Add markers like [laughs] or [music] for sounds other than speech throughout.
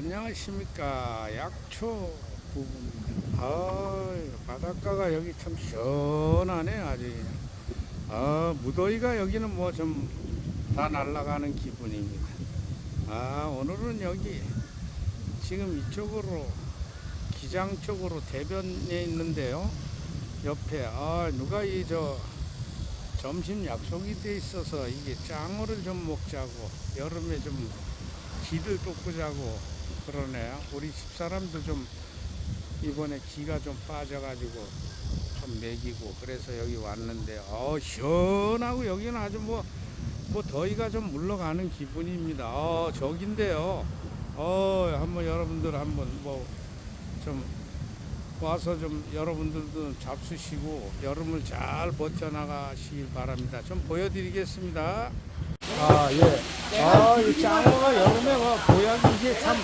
안녕하십니까 약초 부부입니다. 아 바닷가가 여기 참 시원하네 아주. 아 무더위가 여기는 뭐 좀 다 날아가는 기분입니다. 아 오늘은 여기 지금 이쪽으로 기장 쪽으로 대변에 있는데요. 옆에 아 누가 이 저 점심 약속이 돼 있어서 이게 짱어를 좀 먹자고 여름에 좀 기를 돋구자고 그러네요. 우리 집사람도 좀 이번에 기가 좀 빠져가지고 좀 먹이고 그래서 여기 왔는데 어 시원하고 여기는 아주 뭐, 뭐 더위가 좀 물러가는 기분입니다. 어 저긴데요. 어 한번 여러분들 한번 뭐 좀 와서 좀 여러분들도 잡수시고 여름을 잘 버텨나가시길 바랍니다. 좀 보여드리겠습니다. 아, 예. 아, 이 짱어가 여름에 와, 보약이 이게 참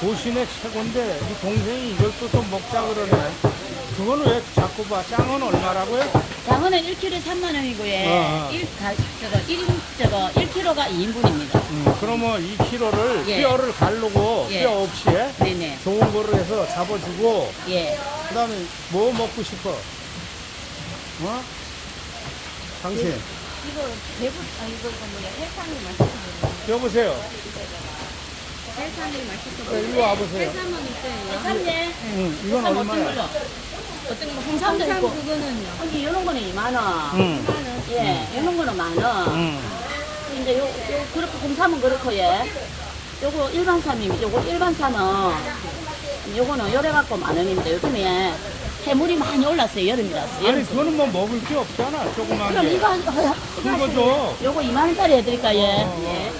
고신의 최고인데, 이 동생이 이걸 또, 또 먹자 그러네. 그거는 왜 자꾸 봐? 짱어는 얼마라고요? 장어는 1kg에 3만 원이고요. 어, 어. 1, 가, 저거 1인 저거 1kg가 2인분입니다. 음, 그러면 2kg를 예. 뼈를 가르고 예. 뼈 없이 네네. 좋은 거를 해서 잡아주고, 예. 그 다음에 뭐 먹고 싶어? 어? 당신, 이거 대부 아 이거 이거 뭐야 해산이 맛있어. 여보세요. 해산이 맛있어. 네, 이리 와보세요. 해산은 있어요. 해산네. 응, 이건 해산 어떤 얼마야? 걸로? 어떤 거 홍삼도 있고. 그거는요. 여기 이런 거는 2만 원. 응. 예. 이런 거는 만 원. 응. 이제 요, 요 그렇고 홍삼은 그렇고 예. 요거 일반 삼입니다. 요거 일반 삼은 요거는 요래 갖고 만 원입니다. 요즘에 해물이 많이 올랐어요. 여름이라서. 아니, 그거는 뭐 먹을 게 없잖아, 조그만 그럼 게. 이거 한, 어, 큰 거죠? 요거 2만 원짜리 해드릴까요? 예. 어. 예.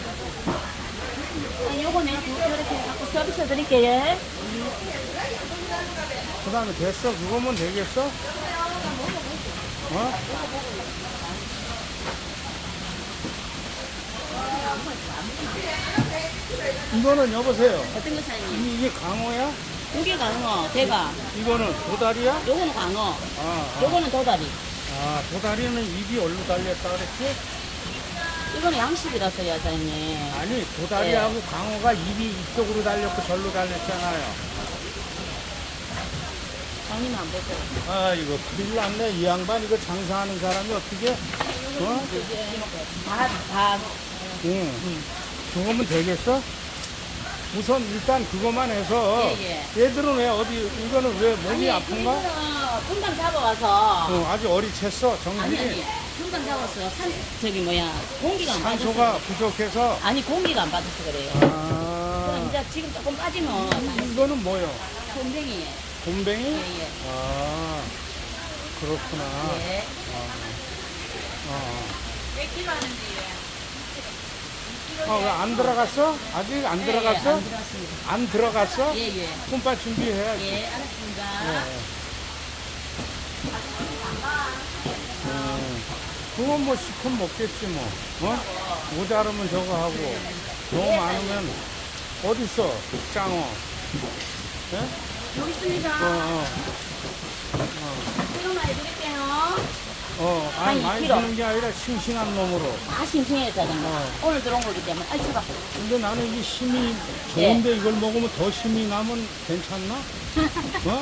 아, 요거 내가 그- 이렇게 갖고 서비스 해드릴게요. 예. 그 다음에 됐어? 그거면 되겠어? 어? 이거는 여보세요. 어떤 거 사장님? 이- 이게 강어야? 요게 강어, 대가. 이거는 도다리야? 요거는 강어, 아, 아, 요거는 도다리. 아, 도다리는 입이 얼로 달렸다 그랬지? 이거는 양식이라서요, 사장님. 아니, 도다리하고 강어가 입이 이쪽으로 달렸고 절로 달렸잖아요. 장님 안 보세요. 아, 이거 큰일 났네. 이 양반 이거 장사하는 사람이 어떻게, 어? 다, 다. 응. 그거면 되겠어? 우선 일단 그것만 해서 예, 얘들은 왜 어디 이거는 왜 몸이 아픈가? 이거는 금방 잡아와서. 어, 아주 어리챘어 아니, 정신이 아니. 금방 잡았어. 산, 저기 뭐야. 공기가 안 빠져서. 산소가 부족해서 아니, 공기가 안 빠져서 그래요. 그럼 아 이제 지금 조금 빠지면 이거는 뭐요? 손뱅이. 곰뱅이? 예, 예. 아 그렇구나. 예. 어. 몇 킬로 하는지. 아, 왜안 들어갔어? 아직 안 예, 들어갔어? 안 들어갔습니다. 안 들어갔어? 예, 예. 손빨 준비해야지. 예, 알았습니다. 예. 음, 그건 뭐 시큼 먹겠지 뭐. 어? 모자르면 저거 하고 너무 많으면 어딨어 짱어. 예? 여기 있습니다. 어, 조금만 해드릴게요. 어, 어. 아니, 한 많이 2kg. 주는 게 아니라 싱싱한 놈으로. 다 싱싱해요, 사장님. 어. 오늘 들어온 거기 때문에. 아이, 제발. 근데 나는 이게 힘이 예. 좋은데 이걸 먹으면 더 힘이 나면 괜찮나? [laughs] 어?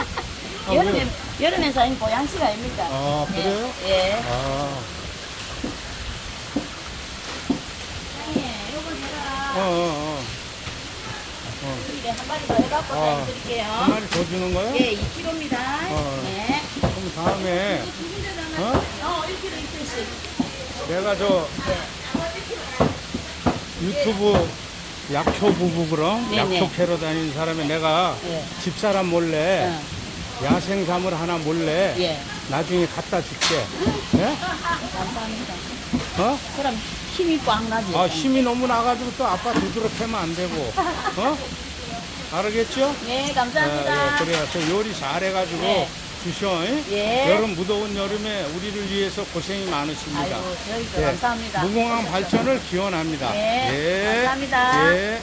아, 여름에, 왜? 여름에 사장님 보양식 아닙니까? 아, 그래요? 예. 예. 아, 요거 제가 어, 어, 어. 이게 한 마리 더 해갖고 아. 드릴게요. 한 마리 더 주는 거야? 예, 2kg입니다. 어. 네. 다음에, 어? 어, 1kg, 1kg씩. 내가 저 유튜브 약초 부부 그럼 네네. 약초 캐러 다니는 사람에 내가 예. 집사람 몰래 어, 야생삼을 하나 몰래 예. 나중에 갖다 줄게. 예? 감사합니다. 어? 그럼 힘이 꽉 나지. 아, 힘이 너무 나가지고 또 아빠 두드러뜨면 안 되고. 어? 알겠죠? 네, 예, 감사합니다. 예, 그래요. 저 요리 잘해가지고 네. 주셔. 잉? 예. 여름 무더운 여름에 우리를 위해서 고생이 많으십니다. 아이고, 저희도 예. 감사합니다. 무궁한 발전을 기원합니다. 네, 예. 감사합니다. 예.